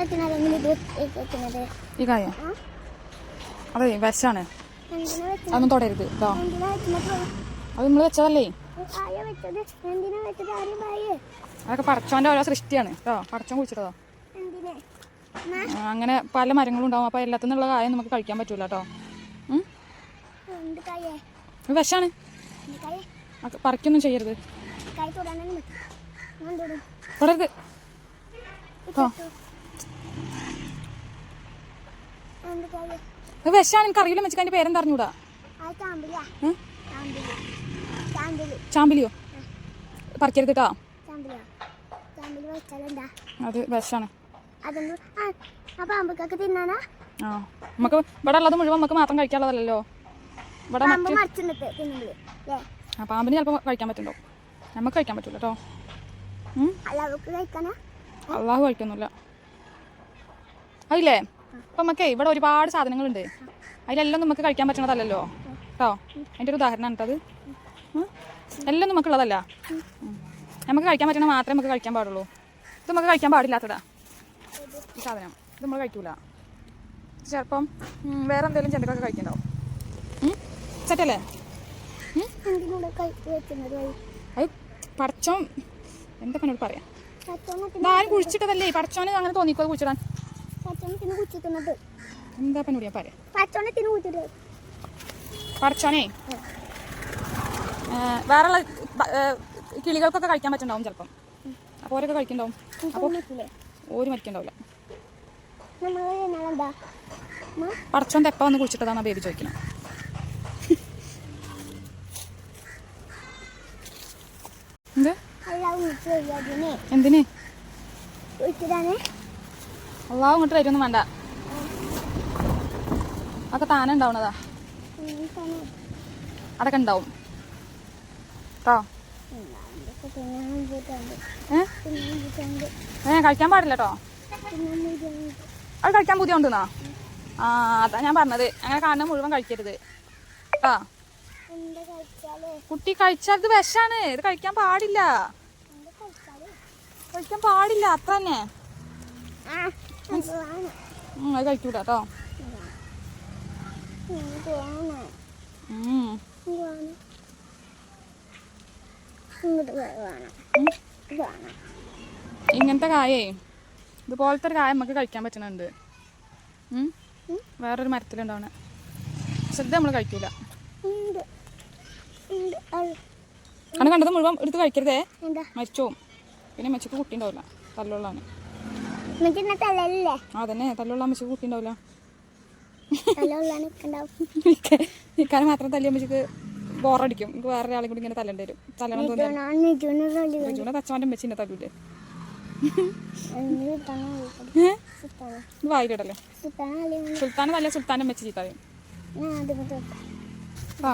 വെക്കണതെങ്കിൽ ഇത് വെക്കുന്നത് ഈ കായോ അതെ വിശാണ് അതൊന്നും തുടരുത് കേട്ടോ അത് നമ്മൾ വെച്ചതല്ലേ? അതൊക്കെ പടച്ചോന്റെ ഓരോ സൃഷ്ടിയാണ്. കേട്ടോ പടച്ചോൻ കുഴിച്ചിട്ടതാ. അങ്ങനെ പല മരങ്ങളും ഉണ്ടാവും. അപ്പൊ എല്ലാത്തിൽ നിന്നുള്ള കായം നമുക്ക് കഴിക്കാൻ പറ്റൂല കേട്ടോ എന്ത് പറിക്കൊന്നും ചെയ്യരുത്. തുടരുത്. കേട്ടോ എനിക്ക് അറിയില്ല മച്ചിക്ക് അതിന്റെ പേരെന്താ അറിഞ്ഞൂടാ? ചാമ്പിലിയോ? പറിക്കരുത് കേട്ടോ അത് വിഷാണ് നമുക്ക് ഇവിടെ ഉള്ളത് മുഴുവൻ നമുക്ക് മാത്രം കഴിക്കാനുള്ളതല്ലോ ഇവിടെ ആ പാമ്പിന് ചിലപ്പോൾ കഴിക്കാൻ പറ്റുണ്ടോ നമുക്ക് കഴിക്കാൻ പറ്റില്ല കേട്ടോ അള്ളാഹു കഴിക്കൊന്നുമില്ല അതില്ലേ? അപ്പം നമുക്ക് ഇവിടെ ഒരുപാട് സാധനങ്ങളുണ്ട്. അതിലെല്ലാം നമുക്ക് കഴിക്കാൻ പറ്റണതല്ലല്ലോ? കേട്ടോ അതിന്റെ ഒരു ഉദാഹരണമാണ് കേട്ടത് എല്ലാം നമുക്കുള്ളതല്ല. നമുക്ക് കഴിക്കാൻ പറ്റണ മാത്രമേ നമുക്ക് കഴിക്കാൻ പാടുള്ളൂ. ഇത് നമുക്ക് കഴിക്കാൻ പാടില്ലാത്തതാ. ഈ സാധനം. ഇത് നമ്മൾ കഴിക്കൂല. ചിലപ്പം വേറെ എന്തെങ്കിലും ചെണ്ടക്കൊക്കെ കഴിക്കണ്ടാവും. വഴി അത് പടച്ചോൻ എന്താ പച്ചോണത്തിന് ഇതാരും കുഴിച്ചിട്ടതല്ലേ? പടച്ചോന് അങ്ങനെ തോന്നിക്കോ കുഴിച്ചിടാൻ? എന്താ പറയാം. പടച്ചോനെ വേറെയുള്ള കിളികൾക്കൊക്കെ കഴിക്കാൻ പറ്റുണ്ടാവും ചിലപ്പം. അപ്പോൾ ഓരൊക്കെ കഴിക്കണ്ടാവും അപ്പോൾ ഓര് മരിക്കണ്ടാവില്ല പടച്ചോൻ തെപ്പ വന്ന് കുളിച്ചിട്ടതാണ് ബേബി ചോദിക്കണം. എന്ത്? എന്തിന്? അള്ളാഹ് ഇങ്ങോട്ട് വരുമൊന്നും വേണ്ട. അതൊക്കെ താനെ ഉണ്ടാവണതാ. അതൊക്കെ ഉണ്ടാവും. കേട്ടോ ഏ? കഴിക്കാൻ പാടില്ല കേട്ടോ അത് കഴിക്കാൻ ബുദ്ധിമുണ്ടെന്നാ ആ അതാ ഞാൻ പറഞ്ഞത്. അങ്ങനെ കാണുന്ന മുഴുവൻ കഴിക്കരുത്. ആ കുട്ടി കഴിച്ചാൽ ഇത് വിഷാണ്. ഇത് കഴിക്കാൻ പാടില്ല. കഴിക്കാൻ പാടില്ല. അത്ര തന്നെ. അത് കഴിക്കൂല കേട്ടോ ഇങ്ങനത്തെ കായേ ഇതുപോലത്തെ ഒരു കായ നമുക്ക് കഴിക്കാൻ പറ്റുന്നുണ്ട്. വേറൊരു മരത്തിലുണ്ടാവണ. ശ്രദ്ധ നമ്മൾ കഴിക്കൂല. കണ്ട് കണ്ടത് മുഴുവൻ എടുത്ത് കഴിക്കരുതേ. മരിച്ചോവും. പിന്നെ മെച്ചക്ക് കുട്ടി ഉണ്ടാവില്ല തല്ലുള്ളതാണ് മറ്റേ തലല്ലേ ആ തന്നെ തല്ലുള്ള മെച്ചക്ക് കുട്ടി ഉണ്ടാവില്ല തലുള്ള നിൽക്കണ്ടാവും നിൽക്കാൻ മാത്രം മെച്ചക്ക് ബോറടിക്കും. എനിക്ക് വേറെ ഒരാളെ കൂടി ഇങ്ങനെ തല്ലേണ്ടി വരും. തല്ലണം തല്ലി മെച്ചുവിനെ തച്ചവന്റെ മെച്ചിനെ തല്ലൂലേ? വായിലിടല്ലേ സുൽത്താന. അല്ലേ സുൽത്താൻ തല്ല സുൽത്താന്റെ മെച്ച് ചീത്ത പറയും. ഞാൻ ആദ്യം തൊട്ട് ആ.